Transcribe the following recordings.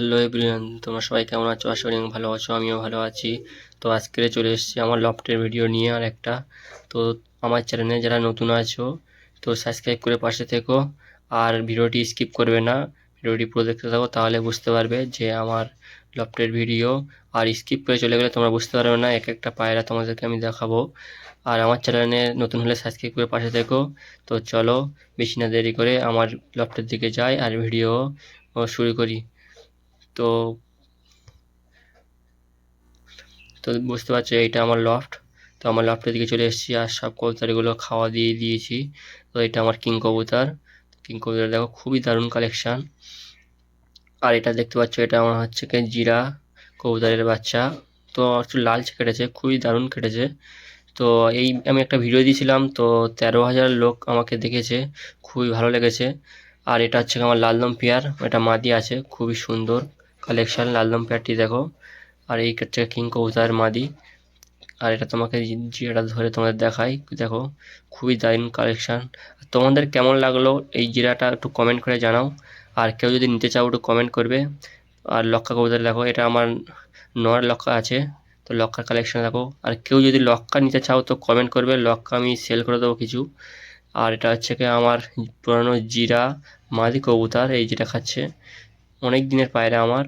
Hello everyone, তোমরা সবাই কেমন আছো? আশা করি ভালো আছো, আমিও ভালো আছি। তো আজকে চলে এসেছি আমার লফটের ভিডিও নিয়ে আর একটা তো আমার চ্যানেলে যারা নতুন আছো, তো সাবস্ক্রাইব করে পাশে থেকো। আর ভিডিওটি স্কিপ করবে না, ভিডিওটি পুরো দেখতে থাকো, তাহলে বুঝতে পারবে যে আমার লফটের ভিডিও। আর স্কিপ করে চলে গেলে তোমরা বুঝতে পারবে না, এক একটা পায়রা তোমাদেরকে আমি দেখাবো। আর আমার চ্যানেলে নতুন হলে সাবস্ক্রাইব করে পাশে থেকো। তো চলো, বেশি না দেরি করে আমার লফটের দিকে যাই আর ভিডিও শুরু করি। তো তো বুঝতে পারছ এইটা আমার লফট তো আমার লফটের দিকে চলে এসেছি আর সব কবুতরগুলো খাওয়া দিয়ে দিয়েছি। তো এটা আমার কিং কবুতর কিং কবুতর দেখো খুবই দারুণ কালেকশান আর এটা দেখতে পাচ্ছ, এটা আমার হচ্ছে কি জিরা কবুতরের বাচ্চা। তো একটু লালচে কেটেছে, খুবই দারুণ কেটেছে। তো এই আমি একটা ভিডিও দিয়েছিলাম, তো তেরো হাজার লোক আমাকে দেখেছে, খুবই ভালো লেগেছে। আর এটা হচ্ছে আমার লালদম পেয়ার, এটা মাদি আছে, খুবই সুন্দর। কালেকশান লালদম পেয়ারটি দেখো। আর এই হচ্ছে কিং কবুতার মাদি। আর এটা তোমাকে জিরাটা ধরে তোমাদের দেখাই, দেখো, খুবই দারুণ কালেকশান তোমাদের কেমন লাগল এই জিরাটা একটু কমেন্ট করে জানাও। আর কেউ যদি নিতে চাও একটু কমেন্ট করবে। আর লক্কা কবুতর দেখো, এটা আমার নর লক্কা আছে। তো লক্কার কালেকশান দেখো। আর কেউ যদি লক্কা নিতে চাও তো কমেন্ট করবে, লক্কা আমি সেল করে দেবো কিছু। আর এটা হচ্ছে কি আমার পুরানো জিরা মাদি কবুতর, এই যেটা খাচ্ছে। অনেক দিনের পায়রা আমার।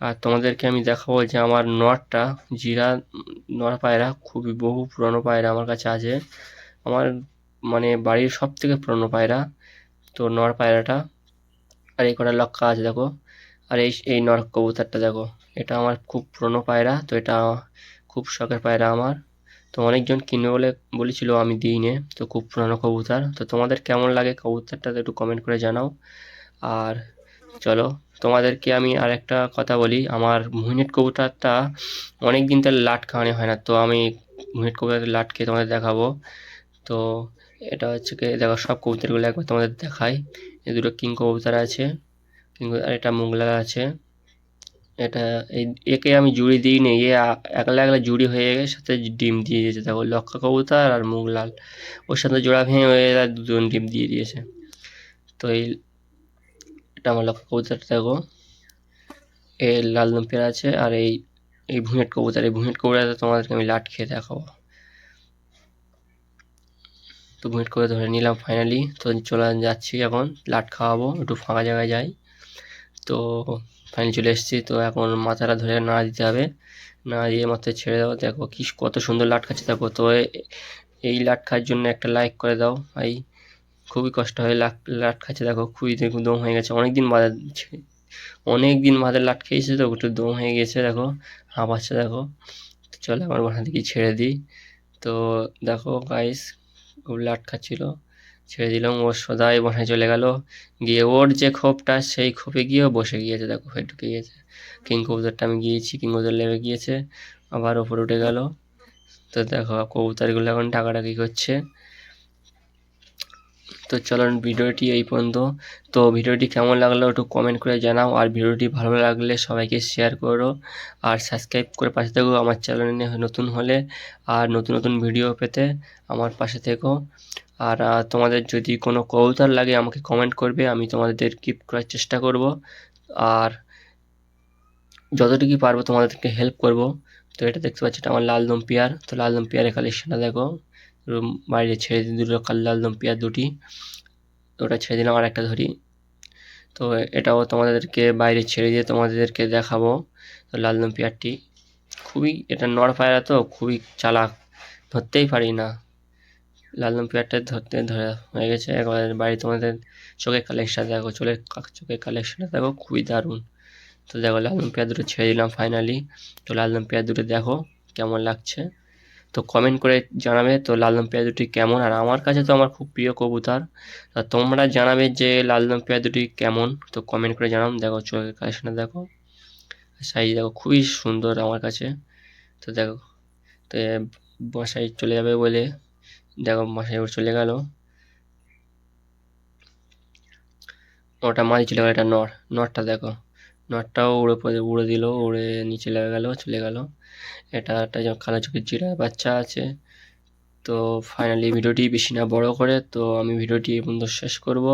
আর তোমাদেরকে আমি দেখাবো যে আমার নটটা জিরা নর পায়রা খুবই বহু পুরনো পায়রা আমার কাছে আছে। আমার মানে বাড়ির সব থেকে পুরনো পায়রা তো নর পায়রাটা। আর এই কটা লক্কা আছে দেখো। আর এই এই নর কবুতরটা দেখো। এটা আমার খুব পুরনো পায়রা, তো এটা খুব শখের পায়রা আমার। তো অনেকজন কিনবে বলে বলেছিল আমি দিই নে তো খুব পুরানো কবুতর। তো তোমাদের কেমন লাগে কবুতরটা একটু কমেন্ট করে জানাও। আর চলো, তোমাদেরকে আমি আর একটা কথা বলি। আমার মুহিনেট কবুতরটা অনেক দিন তাহলে লাট খাওয়ানো হয় না, তো আমি মুহিনেট কবুতরের লাট খেয়ে তোমাদের দেখাবো। তো এটা হচ্ছে কি, দেখো সব কবুতরগুলো একবার তোমাদের দেখাই। এই দুটো কিং কবুতর আছে, কিং আর এটা মোগলা আছে। এটা এই, একে আমি জুড়ি দিই নি এ একলা একলা জুড়ি হয়ে গেছে সাথে ডিম দিয়ে দিয়েছে। দেখো লক্ষা কবুতর আর মুগলাল ওর সাথে জোড়া ভেঙে হয়ে দুজন ডিম দিয়ে দিয়েছে। তো এই এটা আমার লক্ষা কবুতরটা দেখো। এ লাল পেয়ার আছে আর এই এই ভুঁয়েট কবুতর, এই ভুঁয়েট কবুতরটা তোমাদেরকে আমি লাট খেয়ে দেখাবো। তো ভুঁয়েট করে ধরে নিলাম ফাইনালি তো চলে যাচ্ছি এখন, লাট খাওয়াবো, একটু ফাঁকা জায়গায় যাই। তো ফাইনালি চলে এসেছি, তো এখন মাথাটা ধরে নাড়া দিতে হবে। নাড়া দিয়ে মাথায় ছেড়ে দাও, দেখো কি, কত সুন্দর লাট খাচ্ছে, দেখো। তো এই লাট খাওয়ার জন্য একটা লাইক করে দাও, ভাই। খুবই কষ্ট হয়, লাট লাট খাচ্ছে। দেখো, খুবই দম হয়ে গেছে। অনেক দিন বাদে অনেক দিন বাদে লাট খেয়েছে তো, একটু দম হয়ে গেছে, দেখো হাঁপাচ্ছে দেখো। চলে আমার বাসা থেকে ছেড়ে দিই। তো দেখো গাইস খুব লাট খাচ্ছিলো, ছেড়ে দিলাম। ও সদাই বাসায় চলে গেল। গিয়ে ওর যে খোপটা, সেই খোপে গিয়েও বসে গিয়েছে। দেখো ফের ঢুকে গিয়েছে। কিং কবুতরটা আমি গিয়েছি কিং কবুতর লেবে গিয়েছে। আবার ওপরে উঠে গেল। তো দেখো, কবুতরগুলো এখন টাকাটাকি করছে। তো চলো ভিডিওটি এই পর্যন্ত। তো ভিডিওটি কেমন লাগল একটু কমেন্ট করে জানাও, আর ভিডিওটি ভালো লাগলে সবাইকে শেয়ার করো, আর সাবস্ক্রাইব করে পাশে থেকো আমার চ্যানেলে নতুন হলে, আর নতুন নতুন ভিডিও পেতে আমার পাশে থেকো। আর তোমাদের যদি কোনো কবুতর লাগে আমাকে কমেন্ট করবে, আমি তোমাদের গিফট করার চেষ্টা করব, আর যতটুকু পারব তোমাদেরকে হেল্প করব। তো এটা দেখতে পাচ্ছি এটা আমার লালদম পেয়ার, তো লালদম পেয়ারের কালেকশনটা দেখো। বাইরে ছেড়ে দিই, দুটো কাল লালদম পেয়ার দুটি, ওটা ছেড়ে দিলাম আর একটা ধরি। তো এটাও তোমাদেরকে বাইরে ছেড়ে দিয়ে তোমাদেরকে দেখাবো, তো লালদম পেয়ারটি খুবই, এটা নড় পায়রা তো, খুবই চালাক, ধরতেই পারি না। লালদম পেয়ারটা ধরতে, ধরা হয়ে গেছে, একবার বাড়ি তোমাদের চোখের কালেকশন দেখো, চোখের চোখের কালেকশনটা দেখো, খুবই দারুণ। তো দেখো লালদম পেয়ার দুটো ছেড়ে দিলাম ফাইনালি তো লালদম পেয়ার দুটো দেখো, কেমন লাগছে। তো কমেন্ট করে জানাবে তো লালদম পেয়ার দুটি কেমন? আর আমার কাছে তো আমার খুব প্রিয় কবুতর। তা তোমরা জানাবে যে লালদম পেয়ার দুটি কেমন? তো কমেন্ট করে জানাম দেখো চোখের কালেকশনটা দেখো। সাইজ দেখো খুবই সুন্দর আমার কাছে। তো দেখো, তো বাসায় চলে যাবে বলে, দেখো মাসায় ওর চলে গেল। ওটা মাঝে চলে গেল এটা নর, নরটা দেখো। নরটাও উড়ে পড়ে, উড়ে দিল, উড়ে নিচে লেগে গেল, চলে গেল। এটা একটা যেমন কালো চোখের জিরা বাচ্চা আছে, তো ফাইনালি ভিডিওটি বেশি না বড় করে, তো আমি ভিডিওটি পর্যন্ত শেষ করব।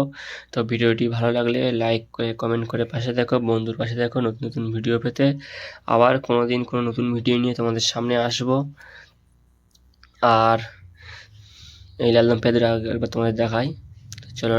তো ভিডিওটি ভালো লাগলে লাইক করে কমেন্ট করে পাশে দেখো, বন্ধুর পাশে দেখো নতুন নতুন ভিডিও পেতে। আবার কোনো দিন কোনো নতুন ভিডিও নিয়ে তোমাদের সামনে আসব। আর এই লালদম পেদের একবার তোমাদের দেখাই। চলো।